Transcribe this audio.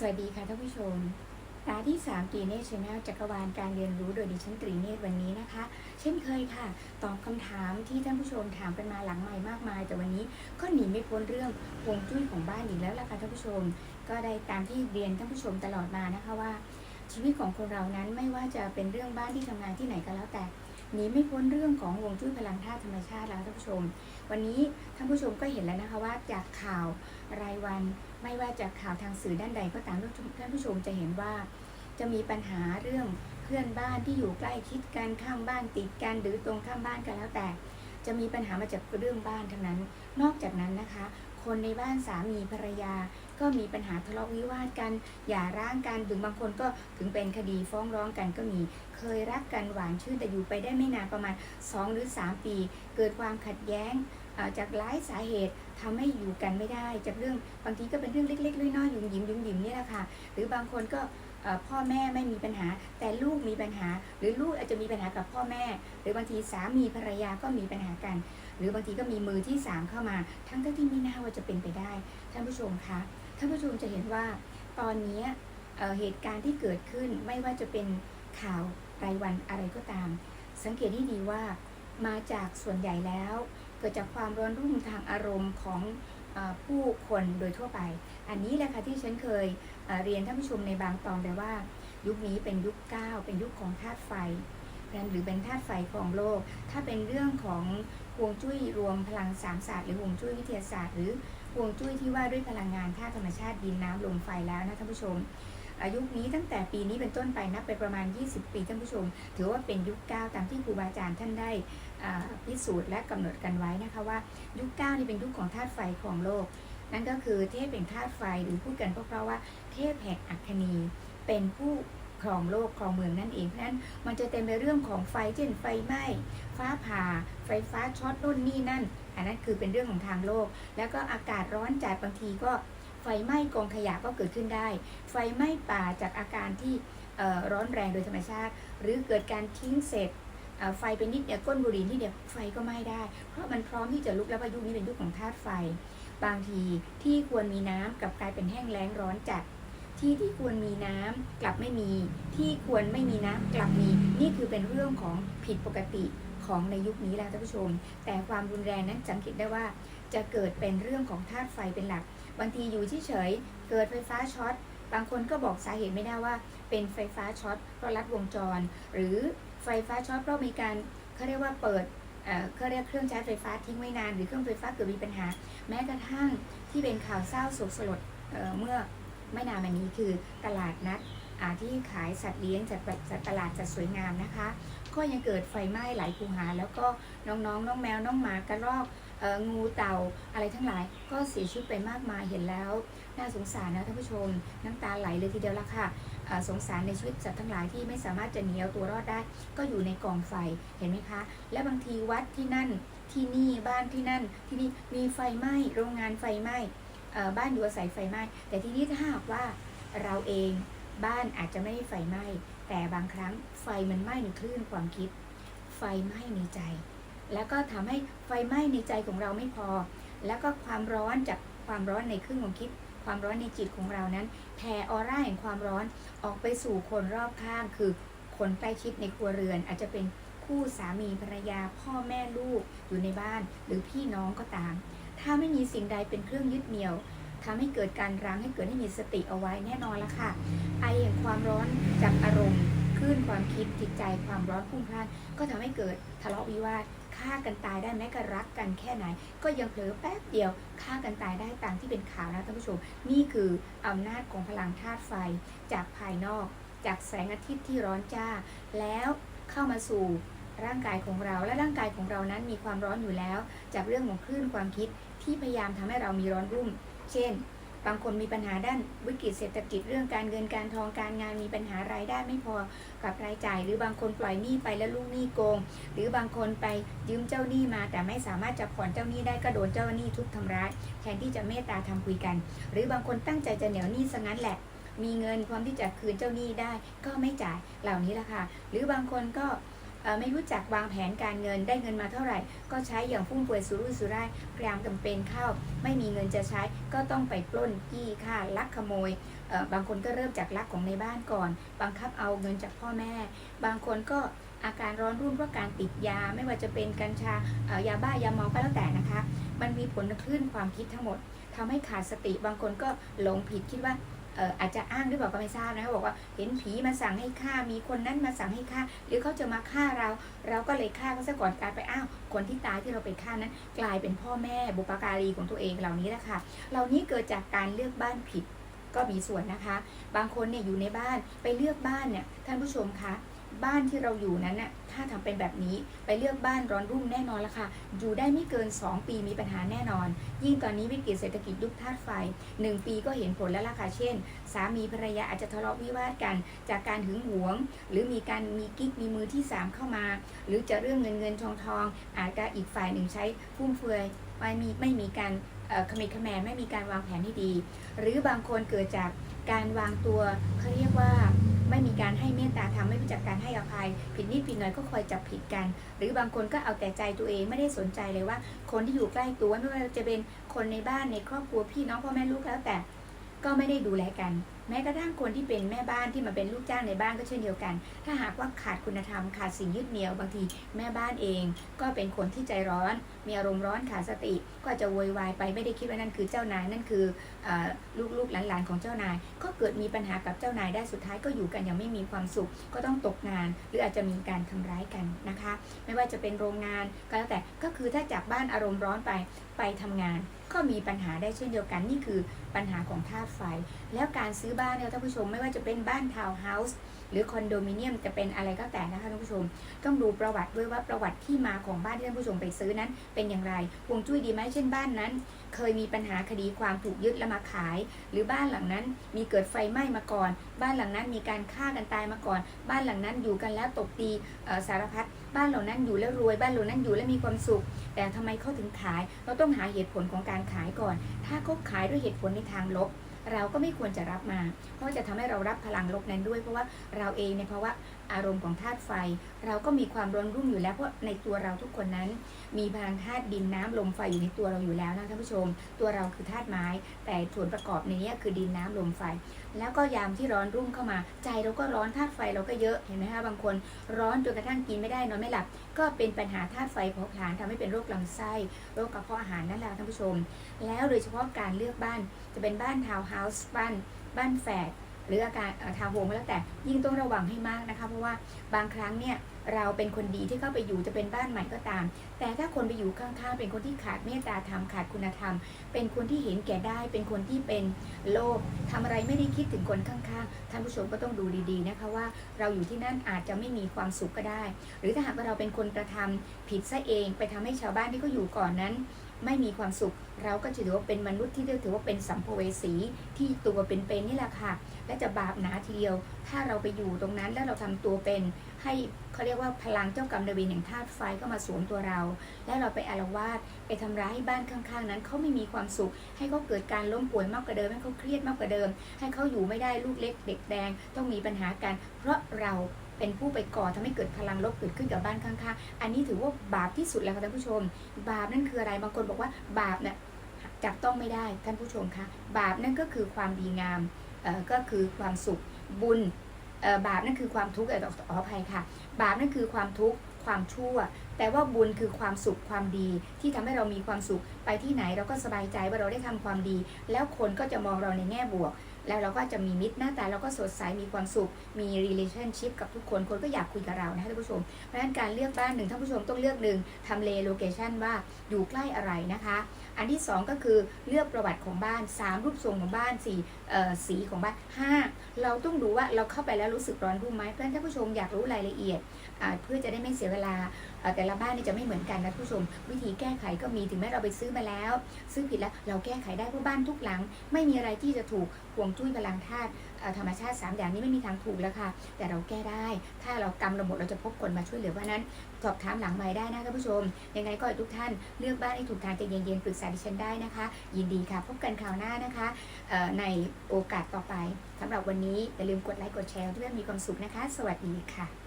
สวัสดีค่ะท่านผู้ชม ตาที่3ตีเนชแนลจักรวาลการเรียนรู้โดยดิฉันตรีเนตวันนี้นะคะ เช่นเคยค่ะ ตอบคำถามที่ท่านผู้ชมถามกันมาหลังใหม่มากมาย แต่วันนี้ก็หนีไม่พ้นเรื่องฮวงจุ้ยของบ้านอีกแล้วล่ะค่ะท่านผู้ชม ก็ได้ตามที่เรียนท่านผู้ชมตลอดมานะคะว่า ชีวิตของคนเรานั้นไม่ว่าจะเป็นเรื่องบ้านที่ทำงานที่ไหนก็แล้วแต่หนีไม่พ้นเรื่องของวงจุ้ยพลังธาตุธรรมชาติแล้วท่านผู้ชม วันนี้ท่านผู้ชมก็เห็นแล้วนะคะว่าจากข่าวรายวัน ไม่ว่าจากข่าวทางสื่อด้านใดก็ตามท่านผู้ชมจะเห็นว่า จะมีปัญหาเรื่องเพื่อนบ้านที่อยู่ใกล้ชิดกันข้างบ้านติดกันหรือตรงข้ามบ้านกันแล้วแต่ จะมีปัญหามาจากเรื่องบ้านทั้งนั้น นอกจากนั้นนะคะ คนในบ้านสามีภรรยา ก็มีปัญหาทะเลาะวิวาทกันอย่าร้างกันถึงบางคนก็ถึงเป็นคดีฟ้องร้องกันก็มี เคยรักกันหวานชื่นแต่อยู่ไปได้ไม่นานประมาณ 2 หรือ 3 ปี เกิดความขัดแย้งจากหลายสาเหตุทำให้อยู่กันไม่ได้ จากเรื่องบางทีก็เป็นเรื่องเล็กๆน้อยๆหยุ่มหยิมหยุ่มหยิมนี่แหละค่ะ หรือบางคนก็พ่อแม่ไม่มีปัญหา แต่ลูกมีปัญหา หรือลูกอาจจะมีปัญหากับพ่อแม่ หรือบางทีสามีภรรยาก็มีปัญหากัน หรือบางทีก็มีมือที่สามเข้ามา ทั้งที่ไม่น่าว่าจะเป็นไปได้ ท่านผู้ชมคะ ท่านผู้ชมจะเห็นว่าตอนนี้เเหตุการณ์ที่เกิดขึ้นไม่ว่าจะเป็นข่าวรายวันอะไรก็ตาม สังเกตให้ดีว่ามาจากส่วนใหญ่แล้ว เกิดจากความร้อนรุ่มทางอารมณ์ของอผู้คนโดยทั่วไป อันนี้แหละค่ะที่ฉันเคยเเรียนท่านผู้ชมในบางตอนไปว่า ยุคนี้เป็นยุคเก้าเป็นยุคของธาตุไฟ หรือเป็นธาตุไฟของโลก ถ้าเป็นเรื่องของฮวงจุ้ยรวมพลังสามศาสตร์หรือฮวงจุ้ยวิทยาศาสตร์ หรือฮวงจุ้ยที่ว่าด้วยพลังงานธาตุธรรมชาติดินน้ำลมไฟแล้วนะท่านผู้ชมอายุคนี้ตั้งแต่ปีนี้เป็นต้นไปนับไปประมาณ 20 ปีท่านผู้ชม ถือว่าเป็นยุคเก้าตามที่ครูบาอาจารย์ท่านได้พิสูจน์และกำหนดกันไว้นะคะว่ายุคเก้านี่เป็นยุคของธาตุไฟของโลก นั่นก็คือเทพเป็นธาตุไฟหรือพูดกันเพราะว่าเทพแห่งอัคคนีเป็นผู้ ครองโลกครองเมืองนั่นเองเพราะฉะนั้นมันจะเต็มไปเรื่องของไฟเช่นไฟไหม้ฟ้าผ่า ไฟฟ้าช็อตนู่นนี่นั่น อันนั้นคือเป็นเรื่องของทางโลก แล้วก็อากาศร้อนจัดบางทีก็ไฟไหม้กองขยะก็เกิดขึ้นได้ ไฟไหม้ป่าจากอาการที่ร้อนแรงโดยธรรมชาติ หรือเกิดการทิ้งเศษไฟเป็นนิดเดียวก้นบุหรี่นิดเดียวไฟก็ไหม้ได้ เพราะมันพร้อมที่จะลุกแล้วพายุคนี้เป็นยุคของธาตุไฟ บางทีที่ควรมีน้ำกับกลายเป็นแห้งแล้งร้อนจัด ที่ที่ควรมีน้ำกลับไม่มี ที่ควรไม่มีน้ำกลับมี นี่คือเป็นเรื่องของผิดปกติของในยุคนี้แล้วท่านผู้ชม แต่ความรุนแรงนั้นสังเกตได้ว่า จะเกิดเป็นเรื่องของธาตุไฟเป็นหลัก บางทีอยู่เฉยๆเกิดไฟฟ้าช็อต บางคนก็บอกสาเหตุไม่ได้ว่า เป็นไฟฟ้าช็อตเพราะลัดวงจร หรือไฟฟ้าช็อตเพราะมีการเขาเรียกว่าเปิดเขาเรียกเครื่องใช้ไฟฟ้าทิ้งไว้นาน หรือเครื่องไฟฟ้าเกิดมีปัญหา แม้กระทั่งที่เป็นข่าวเศร้าโศกสลดเเมื่อ ไม่นานมานี้คือตลาดนัดที่ขายสัตว์เลี้ยงจัดแบบจัดตลาดจัดสวยงามนะคะ ก็ยังเกิดไฟไหม้หลายคูหา แล้วก็น้องๆน้องแมวน้องหมากระรอกอองูเต่าอะไรทั้งหลาย ก็เสียชีวิตไปมากมายเห็นแล้วน่าสงสารนะท่านผู้ชม น้ำตาไหลเลยทีเดียวละค่ะสงสารในชีวิตสัตว์ทั้งหลายที่ไม่สามารถจะหนีเอาตัวรอดได้ ก็อยู่ในกองไฟเห็นไหมคะ และบางทีวัดที่นั่นที่นี่บ้านที่นั่นที่นี่มีไฟไหม้โรงงานไฟไหม้ บ้านอยู่อาศัยไฟไหม้ แต่ที่นี่ถ้าหากว่าเราเองบ้านอาจจะไม่ได้ไฟไหม้ แต่บางครั้งไฟมันไหม้ในคลื่นความคิด ไฟไหม้ในใจ แล้วก็ทำให้ไฟไหม้ในใจของเราไม่พอ แล้วก็ความร้อนจากความร้อนในคลื่นความคิด ความร้อนในจิตของเรานั้นแผ่ออร่าแห่งความร้อนออกไปสู่คนรอบข้าง คือคนใกล้ชิดในครัวเรือน อาจจะเป็นคู่สามีภรรยาพ่อแม่ลูกอยู่ในบ้าน หรือพี่น้องก็ตาม ถ้าไม่มีสิ่งใดเป็นเครื่องยึดเหนี่ยวทำให้เกิดการรั้งให้เกิดให้มีสติเอาไว้แน่นอนละค่ะ ไอแห่งความร้อนจากอารมณ์คลื่นความคิดจิตใจความร้อนพุ่งพล่านก็ทำให้เกิดทะเลาะวิวาทฆ่ากันตายได้แม้กระรักกันแค่ไหน ก็ยังเผลอแป๊บเดียวฆ่ากันตายได้ตามที่เป็นข่าวนะท่านผู้ชม นี่คืออำนาจของพลังธาตุไฟจากภายนอก จากแสงอาทิตย์ที่ร้อนจ้า แล้วเข้ามาสู่ร่างกายของเราและร่างกายของเรานั้นมีความร้อนอยู่แล้ว จากเรื่องของคลื่นความคิด ที่พยายามทำให้เรามีร้อนรุ่ม เช่น บางคนมีปัญหาด้านวิกฤตเศรษฐกิจเรื่องการเงินการทองการงานมีปัญหารายได้ไม่พอกับรายจ่าย หรือบางคนปล่อยหนี้ไปแล้วลูกหนี้โกง หรือบางคนไปยืมเจ้าหนี้มา แต่ไม่สามารถจะผ่อนเจ้าหนี้ได้ก็โดนเจ้าหนี้ทุบทำร้ายแทนที่จะเมตตาทำคุยกัน หรือบางคนตั้งใจจะเหนียวหนี้ซะงั้นแหละมีเงินพร้อมที่จะคืนเจ้าหนี้ได้ก็ไม่จ่ายเหล่านี้ละค่ะ หรือบางคนก็ ไม่รู้จักวางแผนการเงินได้เงินมาเท่าไหร่ ก็ใช้อย่างฟุ่มเฟือยสุรุ่ยสุร่ายพยายามจำเป็นเข้า ไม่มีเงินจะใช้ก็ต้องไปปล้นจี้ฆ่าลักขโมยบางคนก็เริ่มจากลักของในบ้านก่อน บังคับเอาเงินจากพ่อแม่ บางคนก็อาการร้อนรุ่มเพราะการติดยา ไม่ว่าจะเป็นกัญชายาบ้ายาเมาก็แล้วแต่นะคะ มันมีผลคลื่นความคิดทั้งหมดทำให้ขาดสติบางคนก็หลงผิดคิดว่า อาจจะอ้างหรือเปล่าก็ไม่ทราบนะคะบอกว่าเห็นผีมาสั่งให้ฆ่ามีคนนั้นมาสั่งให้ฆ่า หรือเขาจะมาฆ่าเรา เราก็เลยฆ่าเขาซะก่อนกลายไปอ้าวคนที่ตายที่เราไปฆ่านั้น กลายเป็นพ่อแม่บุปการีของตัวเองเหล่านี้แหละค่ะเหล่านี้เกิดจากการเลือกบ้านผิดก็มีส่วนนะคะ บางคนเนี่ยอยู่ในบ้านไปเลือกบ้านเนี่ยท่านผู้ชมคะ บ้านที่เราอยู่นั้นน่ะถ้าทำเป็นแบบนี้ไปเลือกบ้านร้อนรุ่มแน่นอนละค่ะ อยู่ได้ไม่เกิน 2 ปีมีปัญหาแน่นอน ยิ่งตอนนี้วิกฤตเศรษฐกิจยุคธาตุไฟ 1 ปีก็เห็นผลแล้วล่ะค่ะ เช่น สามีภรรยาอาจจะทะเลาะวิวาทกัน จากการหึงหวง หรือมีการมีกิ๊กมีมือที่ 3 เข้ามา หรือจะเรื่องเงินเงินทองทอง อาจจะอีกฝ่ายหนึ่งใช้ฟุ่มเฟือยไม่มีไม่มีการเอ่อขมิดขแมนไม่มีการวางแผนที่ดี หรือบางคนเกิดจากการวางตัวเขาเรียกว่า ไม่มีการให้เมตตาธรรมไม่รู้จักการให้อภัย ผิดนิดผิดหน่อยก็คอยจับผิดกัน หรือบางคนก็เอาแต่ใจตัวเองไม่ได้สนใจเลยว่า คนที่อยู่ใกล้ตัวไม่ว่าจะเป็นคนในบ้านในครอบครัวพี่น้องพ่อแม่ลูกแล้วแต่ ก็ไม่ได้ดูแลกัน แม้กระทั่งคนที่เป็นแม่บ้านที่มาเป็นลูกจ้างในบ้านก็เช่นเดียวกัน ถ้าหากว่าขาดคุณธรรมขาดสิ่งยึดเหนี่ยวบางทีแม่บ้านเอง ก็เป็นคนที่ใจร้อน มีอารมณ์ร้อนขาดสติ ก็จะโวยวายไปไม่ได้คิดว่านั่นคือเจ้านายนั่นคือลูกๆหลานๆของเจ้านาย ก็เกิดมีปัญหากับเจ้านายได้สุดท้ายก็อยู่กันย่างไม่มีความสุข ก็ต้องตกงาน หรืออาจจะมีการทำร้ายกันนะคะ ไม่ว่าจะเป็นโรงงานก็แล้วแต่ก็คือถ้าจากบ้านอารมณ์ร้อนไปไปทำงาน ก็มีปัญหาได้เช่นเดียวกันนี่คือ ปัญหาของธาตุไฟ แล้วการซื้อบ้านเนี่ยท่านผู้ชมไม่ว่าจะเป็นบ้านทาวน์เฮาส์ หรือคอนโดมิเนียมจะเป็นอะไรก็แต่นะคะท่านผู้ชม ต้องดูประวัติด้วยว่าประวัติที่มาของบ้านที่ท่านผู้ชมไปซื้อนั้น เป็นอย่างไรฮวงจุ้ยดีไหมเช่นบ้านนั้น เคยมีปัญหาคดีความถูกยึดแล้วมาขาย หรือบ้านหลังนั้นมีเกิดไฟไหม้มาก่อน บ้านหลังนั้นมีการฆ่ากันตายมาก่อน บ้านหลังนั้นอยู่กันแล้วตบตีสารพัดบ้านเหล่านั้นอยู่แล้วรวยบ้านเหล่านั้นอยู่แล้วมีความสุข แต่ทำไมเขาถึงขาย เราต้องหาเหตุผลของการขายก่อน ถ้าเขาขายด้วยเหตุผลในทางลบ เราก็ไม่ควรจะรับมา เพราะจะทำให้เรารับพลังลบนั้นด้วย เพราะว่าเราเองในภาวะ อารมณ์ของธาตุไฟ เราก็มีความร้อนรุ่มอยู่แล้วเพราะในตัวเราทุกคนนั้น มีพลังธาตุดินน้ำลมไฟอยู่ในตัวเราอยู่แล้วนะท่านผู้ชม ตัวเราคือธาตุไม้ แต่ส่วนประกอบในนี้คือดินน้ำลมไฟ แล้วก็ยามที่ร้อนรุ่มเข้ามา ใจเราก็ร้อนธาตุไฟเราก็เยอะเห็นไหมคะบางคน ร้อนจนกระทั่งกินไม่ได้นอนไม่หลับ ก็เป็นปัญหาธาตุไฟเผาผลาญทำให้เป็นโรคลำไส้โรคกระเพาะอาหารนั่นแหละท่านผู้ชม แล้วโดยเฉพาะการเลือกบ้านจะเป็นบ้านทาวน์เฮาส์บ้านบ้านแฝด หรืออาการทาวโฮมก็แล้วแต่ยิ่งต้องระวังให้มากนะคะ เพราะว่าบางครั้งเนี่ยเราเป็นคนดีที่เข้าไปอยู่จะเป็นบ้านใหม่ก็ตาม แต่ถ้าคนไปอยู่ข้างๆเป็นคนที่ขาดเมตตาธรรมขาดคุณธรรม เป็นคนที่เห็นแก่ได้ เป็นคนที่เป็นโลภทำอะไรไม่ได้คิดถึงคนข้างๆท่านผู้ชมก็ต้องดูดีๆนะคะว่า เราอยู่ที่นั่นอาจจะไม่มีความสุขก็ได้ หรือถ้าหากว่าเราเป็นคนกระทำผิดซะเอง ไปทำให้ชาวบ้านที่เขาอยู่ก่อนนั้น ไม่มีความสุข เราก็จะถือว่าเป็นมนุษย์ที่เรียกถือว่าเป็นสัมภเวสีที่ตัวเป็นๆนี่แหละค่ะ และจะบาปหนาทีเดียว ถ้าเราไปอยู่ตรงนั้นแล้วเราทำตัวเป็น ให้เขาเรียกว่าพลังเจ้ากรรมนายเวรแห่งธาตุไฟก็มาสวมตัวเรา แล้วเราไปอารวาสไปทำร้ายให้บ้านข้างๆ นั้นเขาไม่มีความสุข ให้เขาเกิดการล้มป่วยมากกว่าเดิมให้เขาเครียดมากกว่าเดิม ให้เขาอยู่ไม่ได้ลูกเล็กเด็กแดงต้องมีปัญหากัน เพราะเรา เป็นผู้ไปก่อทำให้เกิดพลังลบเกิดขึ้นกับบ้านข้างๆ อันนี้ถือว่าบาปที่สุดแล้วค่ะท่านผู้ชม บาปนั่นคืออะไรบางคนบอกว่าบาปเนี่ยจับต้องไม่ได้ท่านผู้ชมคะบาปนั่นก็คือความดีงามเอ่อก็คือความสุขบุญเอ่อบาปนั่นคือความทุกข์เออขออภัยค่ะ บาปนั่นคือความทุกข์ความชั่ว แต่ว่าบุญคือความสุขความดี ที่ทำให้เรามีความสุขไปที่ไหนเราก็สบายใจว่าเราได้ทำความดี แล้วคนก็จะมองเราในแง่บวก แล้วเราก็จะมีมิตรหน้าตาเราก็สดใสมีความสุขมี relationship กับทุกคนคนก็อยากคุยกับเรานะคะท่านผู้ชม เพราะฉะนั้นการเลือกบ้านหนึ่งท่านผู้ชมต้องเลือกหนึ่งทำเลโลเคชันว่าอยู่ใกล้อะไรนะคะ อันที่ 2 ก็คือเลือกประวัติของบ้าน 3 รูปทรงของบ้าน4สีของบ้าน 5 เราต้องดูว่าเราเข้าไปแล้วรู้สึกร้อนรุ่มไหมเพราะฉะนั้นท่านผู้ชมอยากรู้รายละเอียดเพื่อจะได้ไม่เสียเวลา แต่ละบ้านนี่จะไม่เหมือนกันนะท่านผู้ชม วิธีแก้ไขก็มีถึงแม้เราไปซื้อมาแล้ว ซื้อผิดแล้วเราแก้ไขได้เพราะบ้านทุกหลัง ไม่มีอะไรที่จะถูกห่วงจุ้ยพลังธาตุธรรมชาติ 3 อย่างนี้ไม่มีทางถูกแล้วค่ะ แต่เราแก้ได้ ถ้าเรากำเราหมดเราจะพบคนมาช่วยเหลือเพราะนั้น สอบถามหลังไม้ได้นะท่านผู้ชม ยังไงก็ให้ทุกท่านเลือกบ้านให้ถูกทางใจเย็นๆปรึกษาดิฉันได้นะคะ ยินดีค่ะ พบกันคราวหน้านะคะในโอกาสต่อไปสำหรับวันนี้อย่าลืมกดไลค์กดแชร์เพื่อมีความสุขนะคะ สวัสดีค่ะ